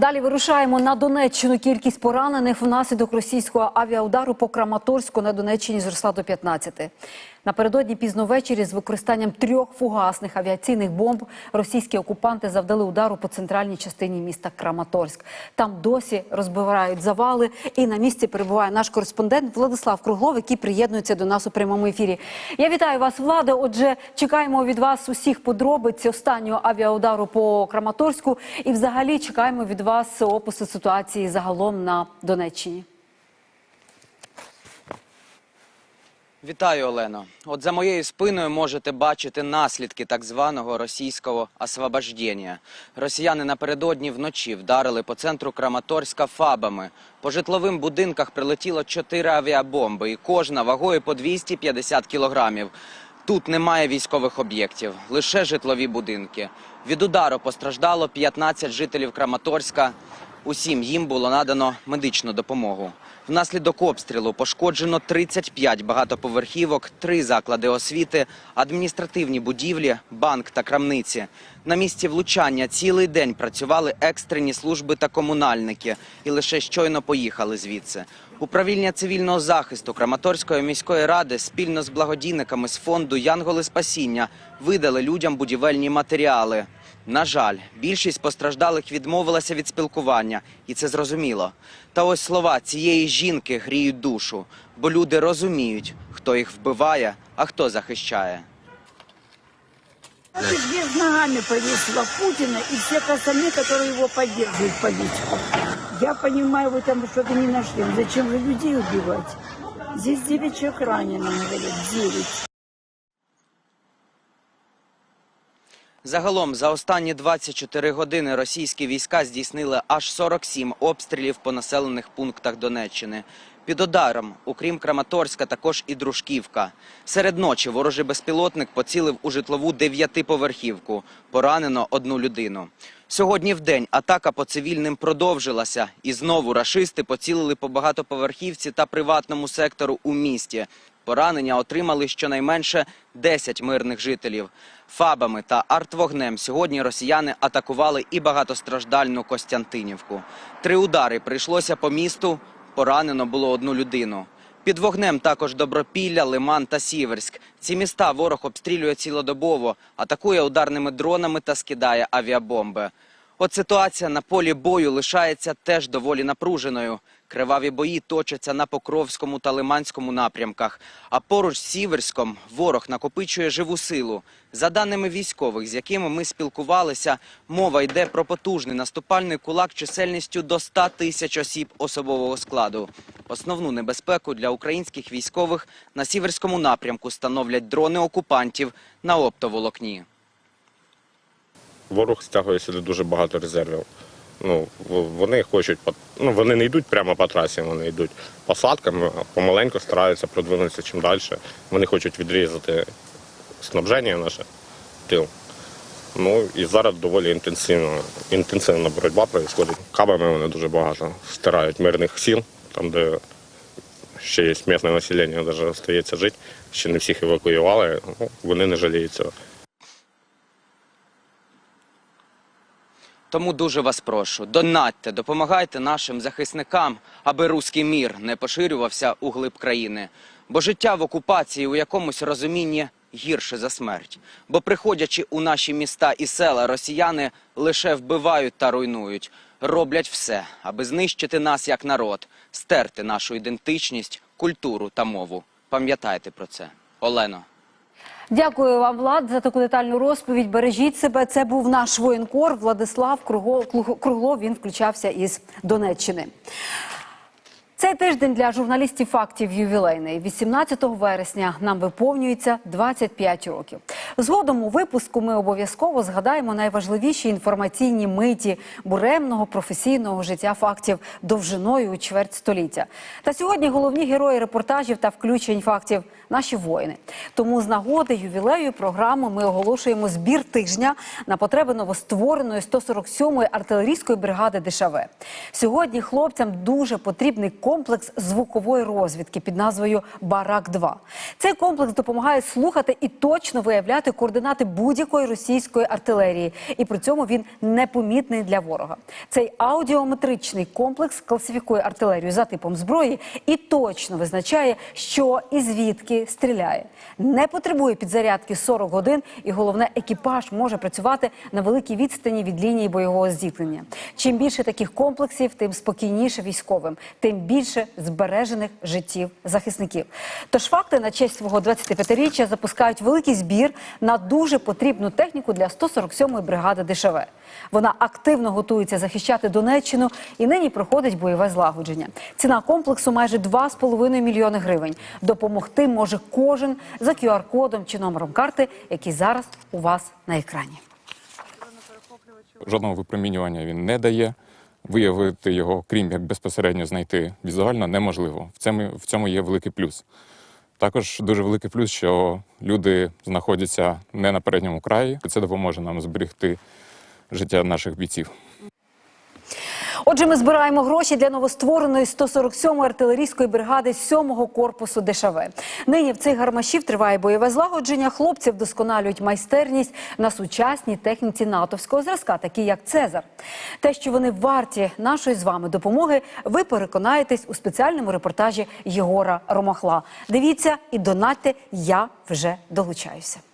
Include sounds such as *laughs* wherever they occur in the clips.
Далі вирушаємо на Донеччину. Кількість поранених внаслідок російського авіаудару по Краматорську на Донеччині зросла до 15. Напередодні пізно ввечері з використанням трьох фугасних авіаційних бомб російські окупанти завдали удару по центральній частині міста Краматорськ. Там досі розбирають завали, і на місці перебуває наш кореспондент Владислав Круглов, який приєднується до нас у прямому ефірі. Я вітаю вас, Влада. Отже, чекаємо від вас усіх подробиць останнього авіаудару по Краматорську, і взагалі чекаємо від вас опису ситуації загалом на Донеччині. Вітаю, Олено. От за моєю спиною можете бачити наслідки так званого російського освобождення. Росіяни напередодні вночі вдарили по центру Краматорська фабами. По житловим будинках прилетіло чотири авіабомби, і кожна вагою по 250 кілограмів. Тут немає військових об'єктів, лише житлові будинки. Від удару постраждало 15 жителів Краматорська. Усім їм було надано медичну допомогу. Внаслідок обстрілу пошкоджено 35 багатоповерхівок, три заклади освіти, адміністративні будівлі, банк та крамниці. На місці влучання цілий день працювали екстрені служби та комунальники і лише щойно поїхали звідси. Управління цивільного захисту Краматорської міської ради спільно з благодійниками з фонду Янголи Спасіння видали людям будівельні матеріали. На жаль, більшість постраждалих відмовилася від спілкування, і це зрозуміло. Та ось слова цієї жінки гріють душу, бо люди розуміють, хто їх вбиває, а хто захищає. Она без ногами повесила Путина и всех остальных, которые его поддерживают политику. Я понимаю, вы там что-то не нашли. Ну Зачем же людей убивать? Здесь 9 человек ранено, говорят, 9. Загалом за останні 24 години російські війська здійснили аж 47 обстрілів по населених пунктах Донеччини. Під ударом, окрім Краматорська, також і Дружківка. Серед ночі ворожий безпілотник поцілив у житлову дев'ятиповерхівку. Поранено одну людину. Сьогодні в день атака по цивільним продовжилася, і знову рашисти поцілили по багатоповерхівці та приватному сектору у місті. Поранення отримали щонайменше 10 мирних жителів. Фабами та артвогнем сьогодні росіяни атакували і багатостраждальну Костянтинівку. Три удари прийшлося по місту. Поранено було одну людину. Під вогнем також Добропілля, Лиман та Сіверськ. Ці міста ворог обстрілює цілодобово, атакує ударними дронами та скидає авіабомби. От ситуація на полі бою лишається теж доволі напруженою. Криваві бої точаться на Покровському та Лиманському напрямках. А поруч з Сіверськом ворог накопичує живу силу. За даними військових, з якими ми спілкувалися, мова йде про потужний наступальний кулак чисельністю до 100 тисяч осіб особового складу. Основну небезпеку для українських військових на Сіверському напрямку становлять дрони окупантів на оптоволокні. Ворог стягує сюди дуже багато резервів. Ну, вони хочуть, ну, вони не йдуть прямо по трасі, вони йдуть посадками, а помаленьку стараються продвинутися чим далі. Вони хочуть відрізати снабження наше тил. Ну і зараз доволі інтенсивна, інтенсивна боротьба відбувається. Кабами вони дуже багато стирають мирних сіл, там, де ще є місне населення, навіть залишається жити. Ще не всіх евакуювали, ну, вони не жаліють Тому дуже вас прошу, донатьте, допомагайте нашим захисникам, аби руський мір не поширювався у глиб країни. Бо життя в окупації у якомусь розумінні гірше за смерть. Бо приходячи у наші міста і села, росіяни лише вбивають та руйнують, роблять все, аби знищити нас як народ, стерти нашу ідентичність, культуру та мову. Пам'ятайте про це, Олено. Дякую вам, Влад, за таку детальну розповідь. Бережіть себе. Це був наш воєнкор Владислав Кругло- Круглов. Він включався із Донеччини. Цей тиждень для журналістів фактів ювілейний. 18 вересня нам виповнюється 25 років. Згодом у випуску ми обов'язково згадаємо найважливіші інформаційні миті буремного професійного життя фактів довжиною у чверть століття. Та сьогодні головні герої репортажів та включень фактів наші воїни. Тому з нагоди ювілею програми ми оголошуємо збір тижня на потреби новоствореної 147-ї артилерійської бригади ДШВ. Сьогодні хлопцям дуже потрібний комплекс звукової розвідки під назвою Барак 2 Цей комплекс допомагає слухати і точно виявляти визначати координати будь-якої російської артилерії, і при цьому він непомітний для ворога. Цей аудіометричний комплекс класифікує артилерію за типом зброї і точно визначає, що і звідки стріляє. Не потребує підзарядки 40 годин, і головне, екіпаж може працювати на великій відстані від лінії бойового зіткнення. Чим більше таких комплексів, тим спокійніше військовим, тим більше збережених життів захисників. Тож факти на честь свого 25-річчя запускають великий збір на дуже потрібну техніку для 147-ї бригади ДШВ. Вона активно готується захищати Донеччину і нині проходить бойове злагодження. Ціна комплексу майже 2,5 мільйони гривень. Допомогти може кожен за QR-кодом чи номером карти, який зараз у вас на екрані. Жодного випромінювання він не дає. Виявити його, крім як безпосередньо знайти візуально, неможливо. В цьому, в цьому є великий плюс. Також дуже великий плюс, що люди знаходяться не на передньому краї. Це допоможе нам зберегти життя наших бійців. Отже, ми збираємо гроші для новоствореної 147-ї артилерійської бригади 7-го корпусу ДШВ. Нині в цих гармашів триває бойове злагодження. Хлопці вдосконалюють майстерність на сучасній техніці натовського зразка, такі як Цезар. Те, що вони варті нашої з вами допомоги, ви переконаєтесь у спеціальному репортажі Єгора Ромахла. Дивіться і донатьте, я вже долучаюся.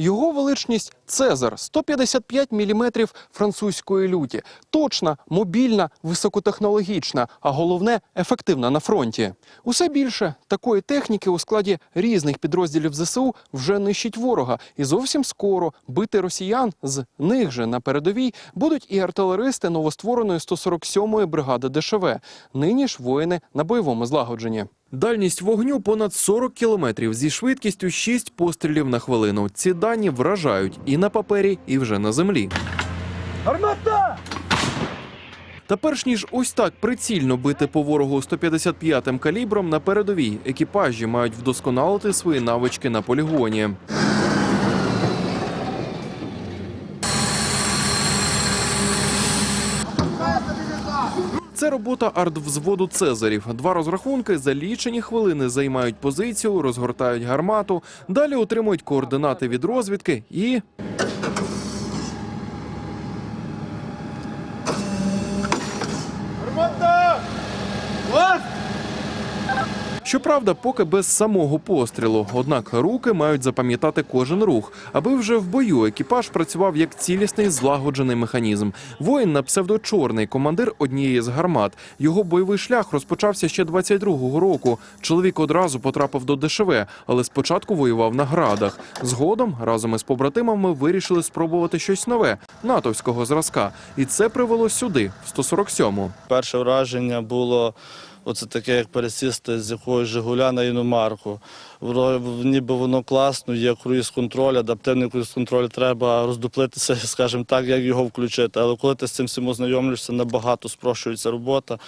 Його величність Цезар 155 мм французької люті. Точна, мобільна, високотехнологічна, а головне ефективна на фронті. Усе більше такої техніки у складі різних підрозділів ЗСУ вже нищить ворога, і зовсім скоро бити росіян з них же на передовій будуть і артилеристи новоствореної 147-ї бригади ДШВ. Нині ж воїни на бойовому злагодженні. Дальність вогню понад 40 кілометрів зі швидкістю 6 пострілів на хвилину. Ці дані вражають і на папері, і вже на землі. Гармата! Та перш ніж ось так прицільно бити по ворогу 155-м калібром на передовій, екіпажі мають вдосконалити свої навички на полігоні. Робота артвзводу Цезарів. Два розрахунки за лічені хвилини займають позицію, розгортають гармату, далі отримують координати від розвідки і Щоправда, поки без самого пострілу. Однак руки мають запам'ятати кожен рух, аби вже в бою екіпаж працював як цілісний злагоджений механізм. Воїн на псевдо чорний командир однієї з гармат. Його бойовий шлях розпочався ще 22-го року. Чоловік одразу потрапив до ДШВ, але спочатку воював на градах. Згодом разом із побратимами вирішили спробувати щось нове натовського зразка, і це привело сюди, в 147-му. Перше враження було оце таке, як пересісти з якогось Жигуля на іномарку. Ніби воно класно, є круїз-контроль, адаптивний круїз-контроль, треба роздуплитися, *laughs* скажімо так, як його включити. Але коли ти з цим всім ознайомлюєшся, набагато спрощується робота.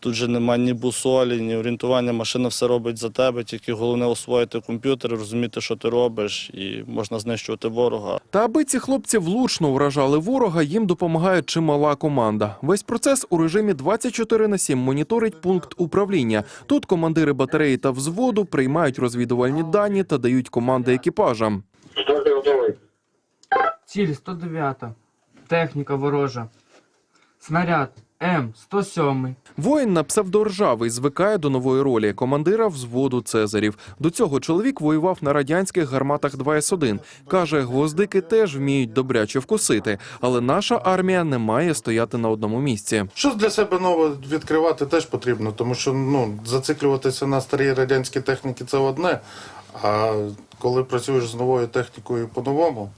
Тут же немає ні бусолі, ні орієнтування, машина все робить за тебе, тільки головне освоїти комп'ютер, розуміти, що ти робиш, і можна знищувати ворога. Та аби ці хлопці влучно вражали ворога, їм допомагає чимала команда. Весь процес у режимі 24 на 7 моніторить пункт управління. Тут командири батареї та взводу приймають розвідувальні дані та дають команди екіпажам. Ціль 109. Техніка ворожа. Снаряд М107. Воїн на псевдоржавий звикає до нової ролі командира взводу Цезарів. До цього чоловік воював на радянських гарматах 2С1. Каже, гвоздики теж вміють добряче вкусити, але наша армія не має стояти на одному місці. Щось для себе нове відкривати теж потрібно, тому що ну, зациклюватися на старій радянській техніці це одне. А коли працюєш з новою технікою по-новому,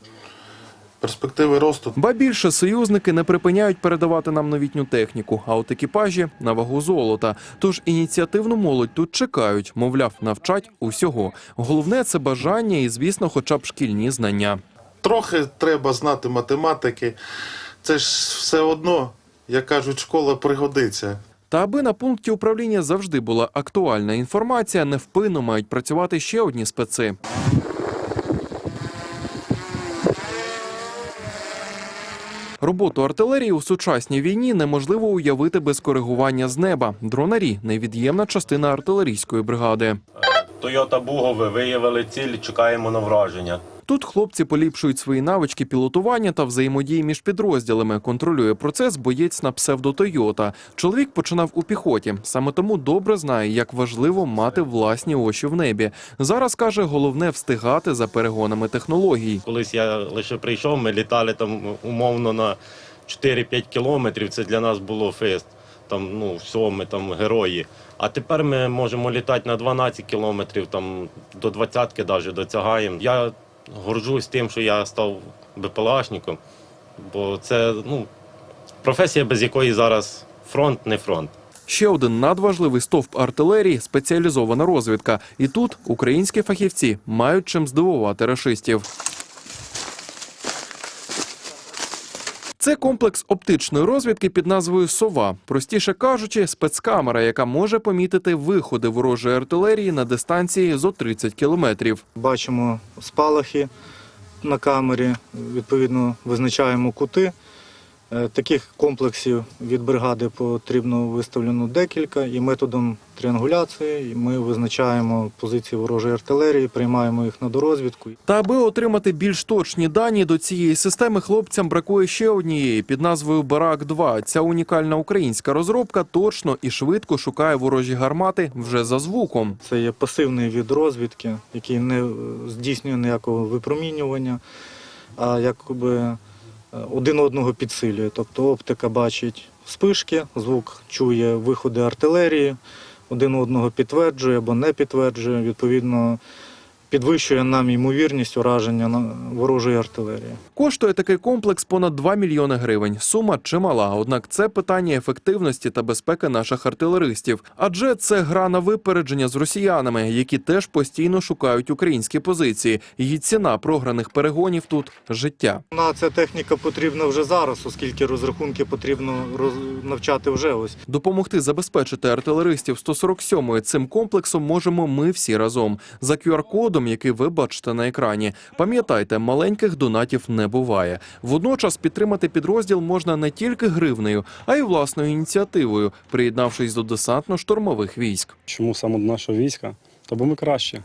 перспективи росту Ба більше союзники не припиняють передавати нам новітню техніку, а от екіпажі на вагу золота. Тож ініціативну молодь тут чекають, мовляв, навчать усього. Головне це бажання і, звісно, хоча б шкільні знання. трохи треба знати математики. Це ж все одно, як кажуть, школа пригодиться. Та аби на пункті управління завжди була актуальна інформація, невпинно мають працювати ще одні специ. Роботу артилерії у сучасній війні неможливо уявити без коригування з неба. Дронарі невід'ємна частина артилерійської бригади. Тойота Бугове виявили ціль, чекаємо на враження. Тут хлопці поліпшують свої навички пілотування та взаємодії між підрозділами. Контролює процес боєць на псевдо Тойота. Чоловік починав у піхоті, саме тому добре знає, як важливо мати власні очі в небі. Зараз каже, головне встигати за перегонами технологій. Колись я лише прийшов, ми літали там умовно на 4-5 кілометрів. Це для нас було фест. Там, ну, все, ми там герої. А тепер ми можемо літати на 12 кілометрів, там до 20-ки навіть досягаємо. Я горжусь тим, що я став БПЛАшником, бо це ну, професія, без якої зараз фронт не фронт. Ще один надважливий стовп артилерії спеціалізована розвідка. І тут українські фахівці мають чим здивувати рашистів. Це комплекс оптичної розвідки під назвою Сова. Простіше кажучи, спецкамера, яка може помітити виходи ворожої артилерії на дистанції зо 30 кілометрів. Бачимо спалахи на камері, відповідно визначаємо кути. Е, Таких комплексів від бригади потрібно виставлено декілька, і методом тріангуляції ми визначаємо позиції ворожої артилерії, приймаємо їх на дорозвідку. Та аби отримати більш точні дані до цієї системи, хлопцям бракує ще однієї під назвою Барак 2 Ця унікальна українська розробка точно і швидко шукає ворожі гармати вже за звуком. Це є пасивний від розвідки, який не здійснює ніякого випромінювання, а якби один одного підсилює. Тобто оптика бачить спишки, звук чує виходи артилерії, один одного підтверджує або не підтверджує, відповідно підвищує нам ймовірність ураження на- ворожої артилерії. Коштує такий комплекс понад 2 мільйони гривень. Сума чимала, однак це питання ефективності та безпеки наших артилеристів. Адже це гра на випередження з росіянами, які теж постійно шукають українські позиції. Її ціна програних перегонів тут життя. На ця техніка потрібна вже зараз, оскільки розрахунки потрібно роз- навчати вже ось. Допомогти забезпечити артилеристів 147-ї цим комплексом можемо ми всі разом. За QR-кодом, який ви бачите на екрані. Пам'ятайте, маленьких донатів не буває. Водночас підтримати підрозділ можна не тільки гривнею, а й власною ініціативою, приєднавшись до десантно-штурмових військ. Чому саме до нашого війська? Та бо ми кращі.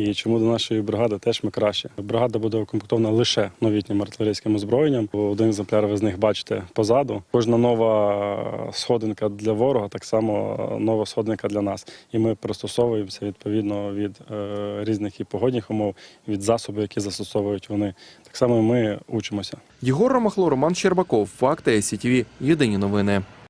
І чому до нашої бригади теж ми краще. Бригада буде укомплектована лише новітнім артилерійським озброєнням. Один екземпляр ви з них бачите позаду. Кожна нова сходинка для ворога, так само нова сходинка для нас. І ми пристосовуємося відповідно від е, різних і погодних умов, від засобів, які застосовують вони. Так само ми учимося. Єгор Ромахло, Роман Щербаков, Факти СІТВ. Єдині новини.